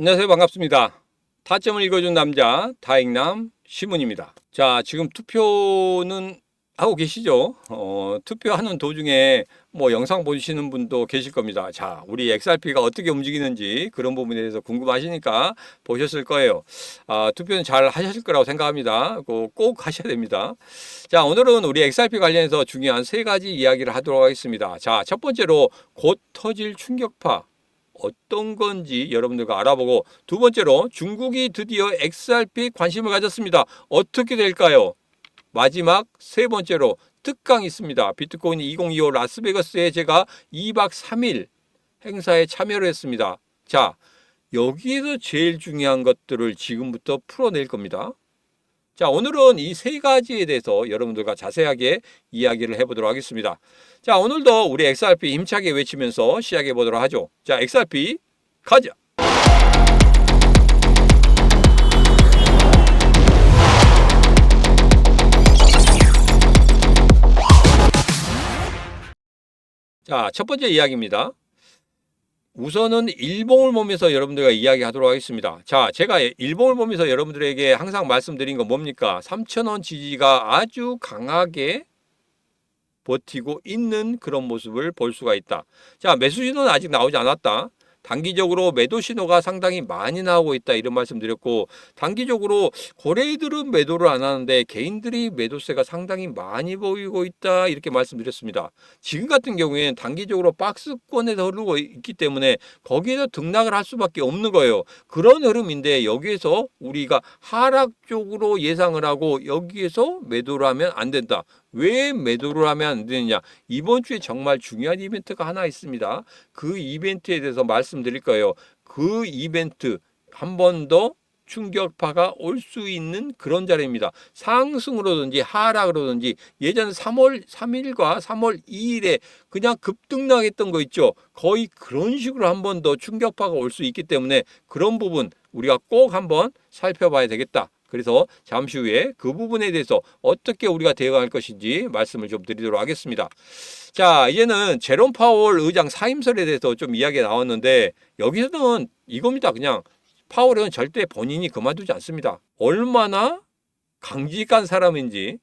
안녕하세요. 반갑습니다. 타점을 읽어준 남자 다익남 시문입니다. 자, 지금 투표는 하고 계시죠? 어, 투표하는 도중에 뭐 영상 보시는 분도 계실 겁니다. 자, 우리 XRP가 어떻게 움직이는지 그런 부분에 대해서 궁금하시니까 보셨을 거예요. 아, 투표는 잘 하셨을 거라고 생각합니다. 꼭, 꼭 하셔야 됩니다. 자, 오늘은 우리 XRP 관련해서 중요한 세 가지 이야기를 하도록 하겠습니다. 자, 첫 번째로 곧 터질 충격파. 어떤 건지 여러분들과 알아보고 두 번째로 중국이 드디어 XRP 관심을 가졌습니다. 어떻게 될까요? 마지막 세 번째로 특강 있습니다. 비트코인 2025 라스베가스에 제가 2박 3일 행사에 참여를 했습니다. 자, 여기에서 제일 중요한 것들을 지금부터 풀어낼 겁니다. 자, 오늘은 이 세 가지에 대해서 여러분들과 자세하게 이야기를 해보도록 하겠습니다. 자, 오늘도 우리 XRP 힘차게 외치면서 시작해 보도록 하죠. 자, XRP 가자. 자, 첫 번째 이야기입니다. 우선은 일봉을 보면서 여러분들과 이야기하도록 하겠습니다. 자, 제가 일봉을 보면서 여러분들에게 항상 말씀드린 건 뭡니까? 3,000원 지지가 아주 강하게 버티고 있는 그런 모습을 볼 수가 있다. 자, 매수 신호는 아직 나오지 않았다. 단기적으로 매도 신호가 상당히 많이 나오고 있다 이런 말씀드렸고 단기적으로 고래들은 매도를 안 하는데 개인들이 매도세가 상당히 많이 보이고 있다 이렇게 말씀드렸습니다. 지금 같은 경우에는 단기적으로 박스권에서 흐르고 있기 때문에 거기에서 등락을 할 수밖에 없는 거예요. 그런 흐름인데 여기에서 우리가 하락 쪽으로 예상을 하고 여기에서 매도를 하면 안 된다. 왜 매도를 하면 안 되느냐? 이번 주에 정말 중요한 이벤트가 하나 있습니다. 그 이벤트에 대해서 말씀 드릴 거예요. 그 이벤트 한 번 더 충격파가 올 수 있는 그런 자리입니다. 상승으로든지 하락으로든지 예전 3월 3일과 3월 2일에 그냥 급등락했던 거 있죠. 거의 그런 식으로 한 번 더 충격파가 올 수 있기 때문에 그런 부분 우리가 꼭 한번 살펴봐야 되겠다. 그래서 잠시 후에 그 부분에 대해서 어떻게 우리가 대응할 것인지 말씀을 좀 드리도록 하겠습니다. 자, 이제는 제롬 파월 의장 사임설에 대해서 좀 이야기가 나왔는데 여기서는 이겁니다. 그냥 파월은 절대 본인이 그만두지 않습니다. 얼마나 강직한 사람인지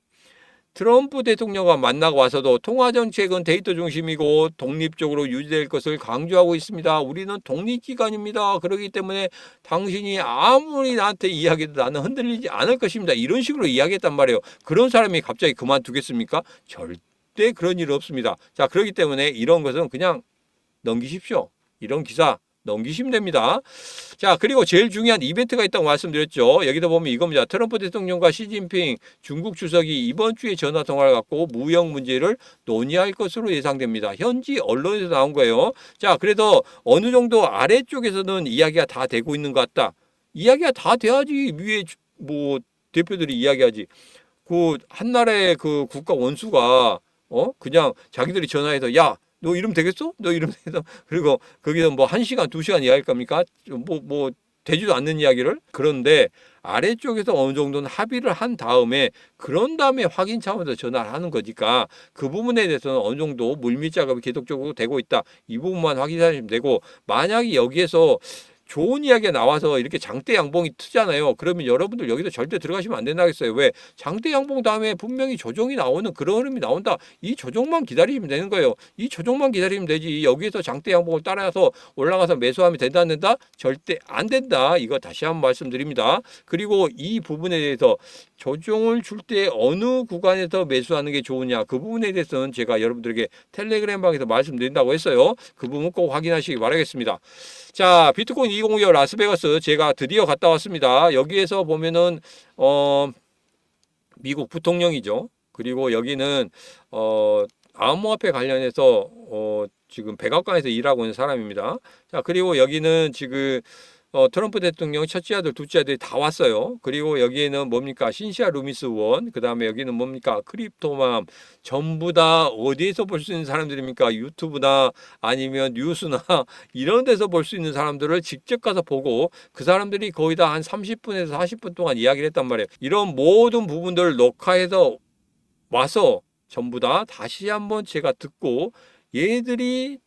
트럼프 대통령과 만나고 와서도 통화 정책은 데이터 중심이고 독립적으로 유지될 것을 강조하고 있습니다. 우리는 독립기관입니다. 그렇기 때문에 당신이 아무리 나한테 이야기해도 나는 흔들리지 않을 것입니다. 이런 식으로 이야기했단 말이에요. 그런 사람이 갑자기 그만두겠습니까? 절대 그런 일 없습니다. 자, 그렇기 때문에 이런 것은 그냥 넘기십시오. 이런 기사 넘기시면 됩니다. 자, 그리고 제일 중요한 이벤트가 있다고 말씀드렸죠. 여기다 보면 이겁니다. 트럼프 대통령과 시진핑 중국 주석이 이번 주에 전화 통화를 갖고 무역 문제를 논의할 것으로 예상됩니다. 현지 언론에서 나온 거예요. 자, 그래서 어느 정도 아래쪽에서는 이야기가 다 되고 있는 것 같다. 이야기가 다 돼야지 위에 주- 뭐 대표들이 이야기하지. 그 한 나라의 그 국가 원수가 어 그냥 자기들이 전화해서 야 너 이러면 되겠어? 너 이러면 되겠어? 그리고 거기서 뭐 한 시간 두 시간 이야기할 겁니까? 뭐 뭐 되지도 않는 이야기를 그런데 아래쪽에서 어느 정도는 합의를 한 다음에 그런 다음에 확인 차원에서 전화를 하는 거니까 그 부분에 대해서는 어느 정도 물밑 작업이 계속적으로 되고 있다 이 부분만 확인하시면 되고 만약에 여기에서 좋은 이야기가 나와서 이렇게 장대 양봉이 트잖아요. 그러면 여러분들 여기서 절대 들어가시면 안 된다겠어요. 왜? 장대 양봉 다음에 분명히 조정이 나오는 그런 흐름이 나온다. 이 조정만 기다리면 되는 거예요. 이 조정만 기다리면 되지. 여기에서 장대 양봉을 따라서 올라가서 매수하면 된다 안 된다? 절대 안 된다. 이거 다시 한번 말씀드립니다. 그리고 이 부분에 대해서 조정을 줄 때 어느 구간에서 매수하는 게 좋으냐 그 부분에 대해서는 제가 여러분들에게 텔레그램 방에서 말씀드린다고 했어요. 그 부분 꼭 확인하시기 바라겠습니다. 자, 비트코인 2025 라스베가스 제가 드디어 갔다 왔습니다. 여기에서 보면은 어 미국 부통령이죠. 그리고 여기는 어 암호화폐 관련해서 어 지금 백악관에서 일하고 있는 사람입니다. 자, 그리고 여기는 지금 어, 트럼프 대통령 첫째 아들, 둘째 아들이 다 왔어요. 그리고 여기에는 뭡니까? 신시아 루미스 원, 그 다음에 여기는 뭡니까? 크립토맘, 전부 다 어디에서 볼 수 있는 사람들입니까? 유튜브나 아니면 뉴스나 이런 데서 볼 수 있는 사람들을 직접 가서 보고 그 사람들이 거의 다 한 30분에서 40분 동안 이야기를 했단 말이에요. 이런 모든 부분들을 녹화해서 와서 전부 다 다시 한번 제가 듣고 얘들이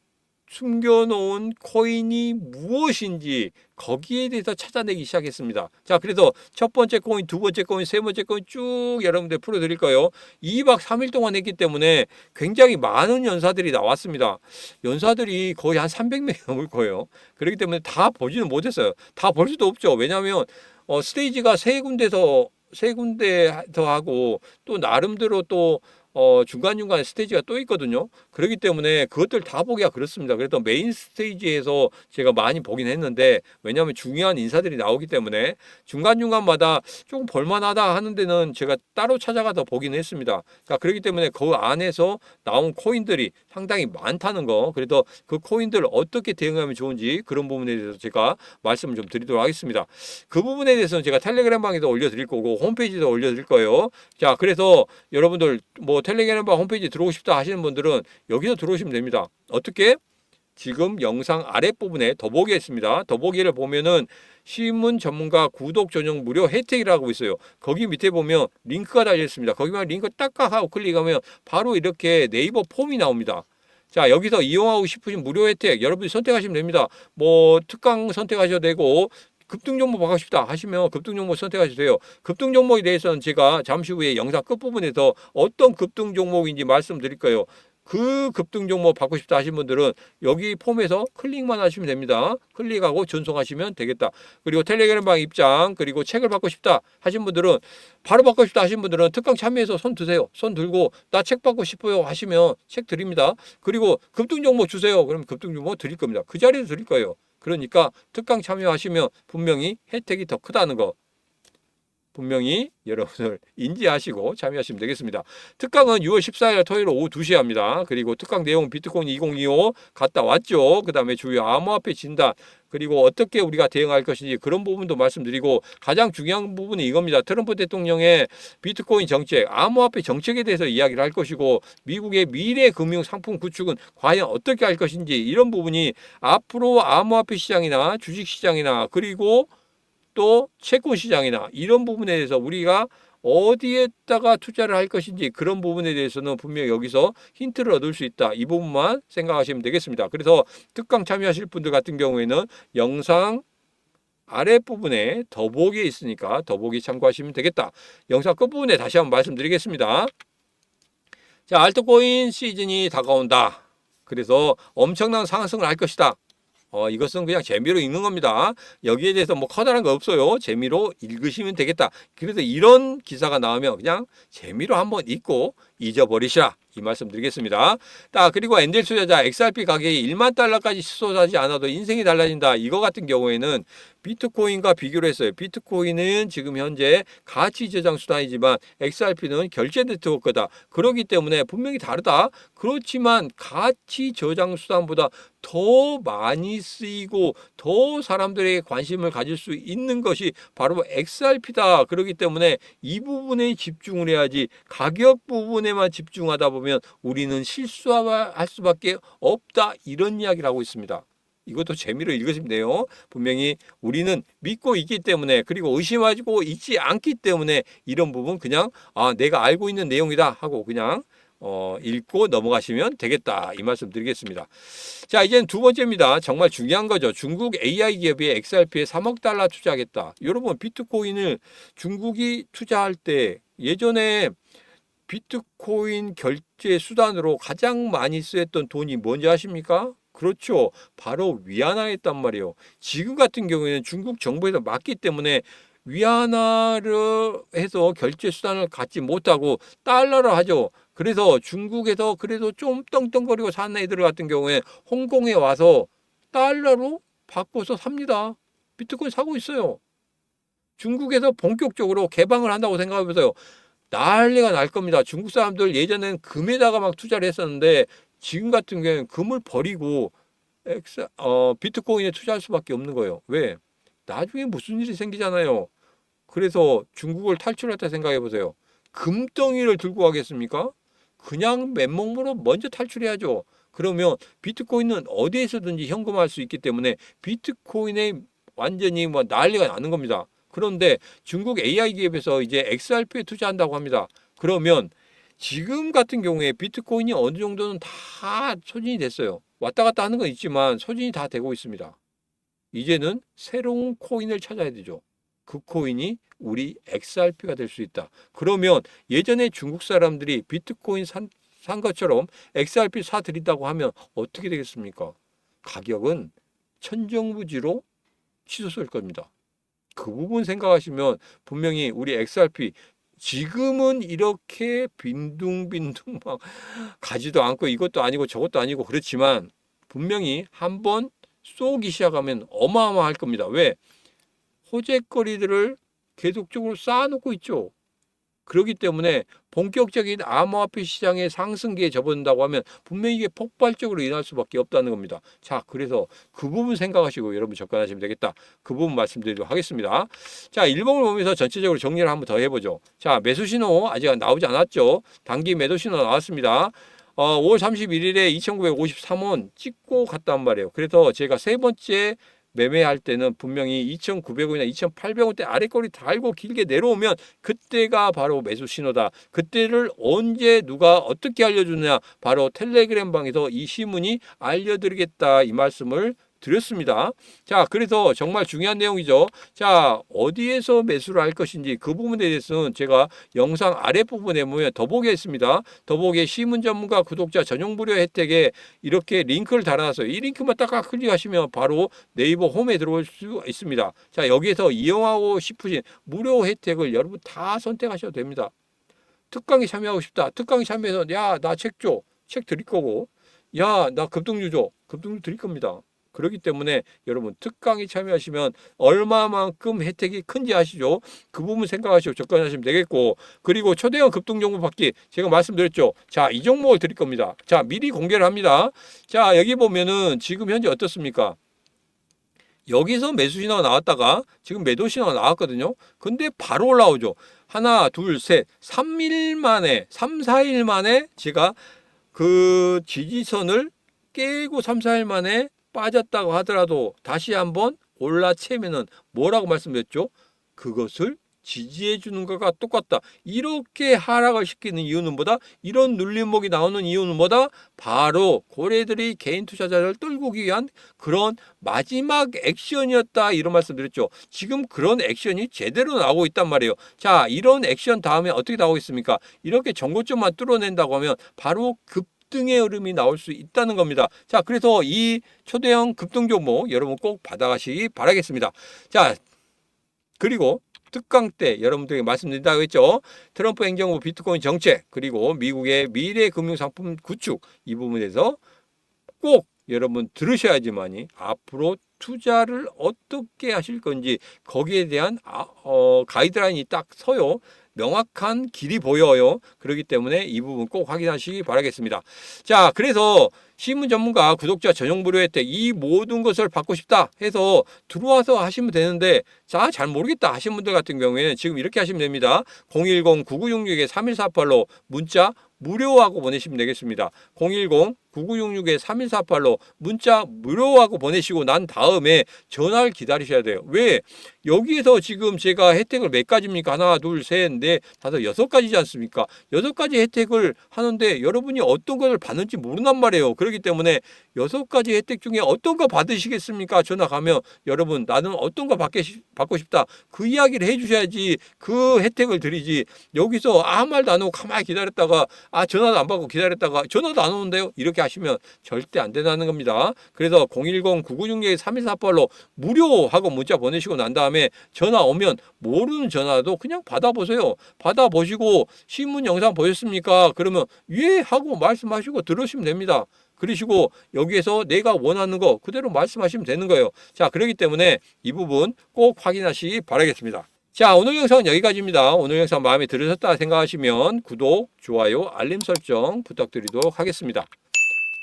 숨겨놓은 코인이 무엇인지 거기에 대해서 찾아내기 시작했습니다. 자, 그래서 첫 번째 코인, 두 번째 코인, 세 번째 코인 쭉 여러분들 풀어드릴 거예요. 2박 3일 동안 했기 때문에 굉장히 많은 연사들이 나왔습니다. 연사들이 거의 한 300명이 넘을 거예요. 그렇기 때문에 다 보지는 못했어요. 다 볼 수도 없죠. 왜냐하면 어, 스테이지가 세 군데서 세 군데서 하고 또 나름대로 또 어, 중간중간 스테이지가 또 있거든요. 그렇기 때문에 그것들 다 보기가 그렇습니다. 그래도 메인 스테이지에서 제가 많이 보긴 했는데 왜냐하면 중요한 인사들이 나오기 때문에 중간중간마다 조금 볼만하다 하는 데는 제가 따로 찾아가서 보긴 했습니다. 그러니까 그렇기 때문에 그 안에서 나온 코인들이 상당히 많다는 거 그래서 그 코인들 어떻게 대응하면 좋은지 그런 부분에 대해서 제가 말씀을 좀 드리도록 하겠습니다. 그 부분에 대해서는 제가 텔레그램 방에도 올려드릴 거고 홈페이지도 올려드릴 거예요. 자 그래서 여러분들 뭐 텔레그램 방 홈페이지 들어오고 싶다 하시는 분들은 여기서 들어오시면 됩니다. 어떻게? 지금 영상 아랫부분에 더보기 있습니다. 더보기를 보면은 신문 전문가 구독 전용 무료 혜택이라고 있어요. 거기 밑에 보면 링크가 달려 있습니다. 거기만 링크 딱딱 하고 클릭하면 바로 이렇게 네이버 폼이 나옵니다. 자, 여기서 이용하고 싶으신 무료 혜택 여러분이 선택하시면 됩니다. 뭐 특강 선택하셔도 되고 급등 종목 받고 싶다 하시면 급등 종목 선택하셔도 돼요. 급등 종목에 대해서는 제가 잠시 후에 영상 끝부분에서 어떤 급등 종목인지 말씀드릴 거예요. 그 급등 종목 받고 싶다 하신 분들은 여기 폼에서 클릭만 하시면 됩니다. 클릭하고 전송하시면 되겠다. 그리고 텔레그램 방 입장 그리고 책을 받고 싶다 하신 분들은 바로 받고 싶다 하신 분들은 특강 참여해서 손 드세요. 손 들고 나 책 받고 싶어요 하시면 책 드립니다. 그리고 급등 종목 주세요. 그럼 급등 종목 드릴 겁니다. 그 자리에서 드릴 거예요. 그러니까 특강 참여하시면 분명히 혜택이 더 크다는 거 분명히 여러분들 인지하시고 참여하시면 되겠습니다. 특강은 6월 14일 토요일 오후 2시에 합니다. 그리고 특강 내용 비트코인 2025 갔다 왔죠. 그 다음에 주요 암호화폐 진단 그리고 어떻게 우리가 대응할 것인지 그런 부분도 말씀드리고 가장 중요한 부분이 이겁니다. 트럼프 대통령의 비트코인 정책, 암호화폐 정책에 대해서 이야기를 할 것이고 미국의 미래 금융 상품 구축은 과연 어떻게 할 것인지 이런 부분이 앞으로 암호화폐 시장이나 주식 시장이나 그리고 또 채권 시장이나 이런 부분에 대해서 우리가 어디에다가 투자를 할 것인지 그런 부분에 대해서는 분명히 여기서 힌트를 얻을 수 있다. 이 부분만 생각하시면 되겠습니다. 그래서 특강 참여하실 분들 같은 경우에는 영상 아랫부분에 더보기에 있으니까 더보기 참고하시면 되겠다. 영상 끝부분에 다시 한번 말씀드리겠습니다. 자, 알트코인 시즌이 다가온다. 그래서 엄청난 상승을 할 것이다. 어, 이것은 그냥 재미로 읽는 겁니다. 여기에 대해서 뭐 커다란 거 없어요. 재미로 읽으시면 되겠다. 그래서 이런 기사가 나오면 그냥 재미로 한번 읽고 잊어버리시라. 이 말씀 드리겠습니다. 자, 그리고 엔젤 투자자 XRP 가격이 1만 달러까지 쏟아지지 않아도 인생이 달라진다. 이거 같은 경우에는 비트코인과 비교를 했어요. 비트코인은 지금 현재 가치 저장 수단이지만 XRP는 결제 네트워크다. 그렇기 때문에 분명히 다르다. 그렇지만 가치 저장 수단보다 더 많이 쓰이고 더 사람들에게 관심을 가질 수 있는 것이 바로 XRP다. 그렇기 때문에 이 부분에 집중을 해야지 가격 부분에만 집중하다 보면 우리는 실수할 수밖에 없다. 이런 이야기를 하고 있습니다. 이것도 재미로 읽으시면 돼요. 분명히 우리는 믿고 있기 때문에 그리고 의심하고 있지 않기 때문에 이런 부분 그냥 아 내가 알고 있는 내용이다 하고 그냥 어, 읽고 넘어가시면 되겠다 이 말씀 드리겠습니다. 자 이제는 두 번째입니다. 정말 중요한 거죠. 중국 AI 기업이 XRP에 3억 달러 투자하겠다. 여러분 비트코인을 중국이 투자할 때 예전에 비트코인 결제 수단으로 가장 많이 쓰였던 돈이 뭔지 아십니까? 그렇죠. 바로 위안화였단 말이에요. 지금 같은 경우에는 중국 정부에서 막기 때문에 위안화를 해서 결제 수단을 갖지 못하고 달러로 하죠. 그래서 중국에서 그래도 좀 떵떵거리고 사는 애들 같은 경우에 홍콩에 와서 달러로 바꿔서 삽니다. 비트코인 사고 있어요. 중국에서 본격적으로 개방을 한다고 생각해보세요. 난리가 날 겁니다. 중국 사람들 예전엔 금에다가 막 투자를 했었는데 지금 같은 경우에는 금을 버리고 엑스, 어, 비트코인에 투자할 수밖에 없는 거예요. 왜? 나중에 무슨 일이 생기잖아요. 그래서 중국을 탈출했다 생각해 보세요. 금덩이를 들고 가겠습니까? 그냥 맨몸으로 먼저 탈출해야죠. 그러면 비트코인은 어디에서든지 현금화할 수 있기 때문에 비트코인에 완전히 뭐 난리가 나는 겁니다. 그런데 중국 AI 기업에서 이제 XRP에 투자한다고 합니다. 그러면 지금 같은 경우에 비트코인이 어느 정도는 다 소진이 됐어요. 왔다 갔다 하는 건 있지만 소진이 다 되고 있습니다. 이제는 새로운 코인을 찾아야 되죠. 그 코인이 우리 XRP가 될 수 있다. 그러면 예전에 중국 사람들이 비트코인 산, 산 것처럼 XRP 사드린다고 하면 어떻게 되겠습니까? 가격은 천정부지로 치솟을 겁니다. 그 부분 생각하시면 분명히 우리 XRP 지금은 이렇게 빈둥빈둥 막 가지도 않고 이것도 아니고 저것도 아니고 그렇지만 분명히 한번 쏘기 시작하면 어마어마할 겁니다. 왜? 호재거리들을 계속적으로 쌓아놓고 있죠. 그렇기 때문에 본격적인 암호화폐 시장의 상승기에 접어든다고 하면 분명히 이게 폭발적으로 일어날 수밖에 없다는 겁니다. 자, 그래서 그 부분 생각하시고 여러분 접근하시면 되겠다. 그 부분 말씀드리도록 하겠습니다. 자, 일봉을 보면서 전체적으로 정리를 한번 더 해보죠. 자, 매수 신호 아직 나오지 않았죠. 단기 매도 신호 나왔습니다. 어, 5월 31일에 2,953원 찍고 갔단 말이에요. 그래서 제가 세 번째 매매할 때는 분명히 2,900원이나 2,800원대 아래거리 달고 길게 내려오면 그때가 바로 매수 신호다. 그때를 언제 누가 어떻게 알려주느냐? 바로 텔레그램 방에서 이 시문이 알려드리겠다 이 말씀을 드렸습니다. 자, 그래서 정말 중요한 내용이죠. 자, 어디에서 매수를 할 것인지 그 부분에 대해서는 제가 영상 아랫부분에 보면 더보기했습니다. 더보기에 시문 전문가 구독자 전용 무료 혜택에 이렇게 링크를 달아놨어요. 이 링크만 딱 클릭하시면 바로 네이버 홈에 들어올 수 있습니다. 자, 여기에서 이용하고 싶으신 무료 혜택을 여러분 다 선택하셔도 됩니다. 특강에 참여하고 싶다. 특강에 참여해서 야, 나 책 줘. 책 드릴 거고. 야, 나 급등주 줘. 급등주 드릴 겁니다. 그렇기 때문에 여러분 특강에 참여하시면 얼마만큼 혜택이 큰지 아시죠? 그 부분 생각하시고 접근하시면 되겠고 그리고 초대형 급등 정보 받기 제가 말씀드렸죠. 자, 이 종목을 드릴 겁니다. 자, 미리 공개를 합니다. 자, 여기 보면은 지금 현재 어떻습니까? 여기서 매수 신호가 나왔다가 지금 매도 신호가 나왔거든요. 근데 바로 올라오죠. 하나, 둘, 셋, 3일 만에, 3, 4일 만에 제가 그 지지선을 깨고 3, 4일 만에 빠졌다고 하더라도 다시 한번 올라채면은 뭐라고 말씀드렸죠? 그것을 지지해 주는 것과 똑같다. 이렇게 하락을 시키는 이유는 뭐다? 이런 눌림목이 나오는 이유는 뭐다? 바로 고래들이 개인 투자자를 떨구기 위한 그런 마지막 액션이었다. 이런 말씀 드렸죠. 지금 그런 액션이 제대로 나오고 있단 말이에요. 자, 이런 액션 다음에 어떻게 나오고 있습니까? 이렇게 정고점만 뚫어낸다고 하면 바로 급 급등의 흐름이 나올 수 있다는 겁니다. 자, 그래서 이 초대형 급등 종목 여러분 꼭 받아가시기 바라겠습니다. 자, 그리고 특강 때 여러분들에게 말씀드린다고 했죠. 트럼프 행정부 비트코인 정책 그리고 미국의 미래 금융 상품 구축 이 부분에서 꼭 여러분 들으셔야지만이 앞으로 투자를 어떻게 하실 건지 거기에 대한 아, 어, 가이드라인이 딱 서요. 명확한 길이 보여요. 그렇기 때문에 이 부분 꼭 확인하시기 바라겠습니다. 자, 그래서 신문 전문가 구독자 전용 무료 혜택 이 모든 것을 받고 싶다 해서 들어와서 하시면 되는데 자, 잘 모르겠다 하신 분들 같은 경우에는 지금 이렇게 하시면 됩니다. 010-9966-3148로 문자 무료하고 보내시면 되겠습니다. 010-9966-3148로 문자 무료하고 보내시고 난 다음에 전화를 기다리셔야 돼요. 왜? 여기에서 지금 제가 혜택을 몇 가지입니까? 하나, 둘, 셋, 넷, 다섯, 여섯 가지지 않습니까? 여섯 가지 혜택을 하는데 여러분이 어떤 것을 받는지 모른단 말이에요. 그렇기 때문에 여섯 가지 혜택 중에 어떤 거 받으시겠습니까? 전화 가면 여러분 나는 어떤 거 받게, 받고 싶다. 그 이야기를 해주셔야지 그 혜택을 드리지. 여기서 아무 말도 안 하고 가만히 기다렸다가 아 전화도 안 받고 기다렸다가 전화도 안 오는데요. 이렇게 하시면 절대 안 된다는 겁니다. 그래서 010-9966-3148로 무료하고 문자 보내시고 난 다음에 전화 오면 모르는 전화도 그냥 받아보세요. 받아보시고 신문 영상 보셨습니까? 그러면 예 하고 말씀하시고 들으시면 됩니다. 그러시고 여기에서 내가 원하는 거 그대로 말씀하시면 되는 거예요. 자, 그렇기 때문에 이 부분 꼭 확인하시기 바라겠습니다. 자, 오늘 영상은 여기까지입니다. 오늘 영상 마음에 들으셨다 생각하시면 구독, 좋아요, 알림 설정 부탁드리도록 하겠습니다.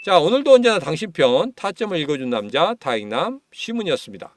자, 오늘도 언제나 당신 편 타점을 읽어준 남자 다익남 시문이었습니다.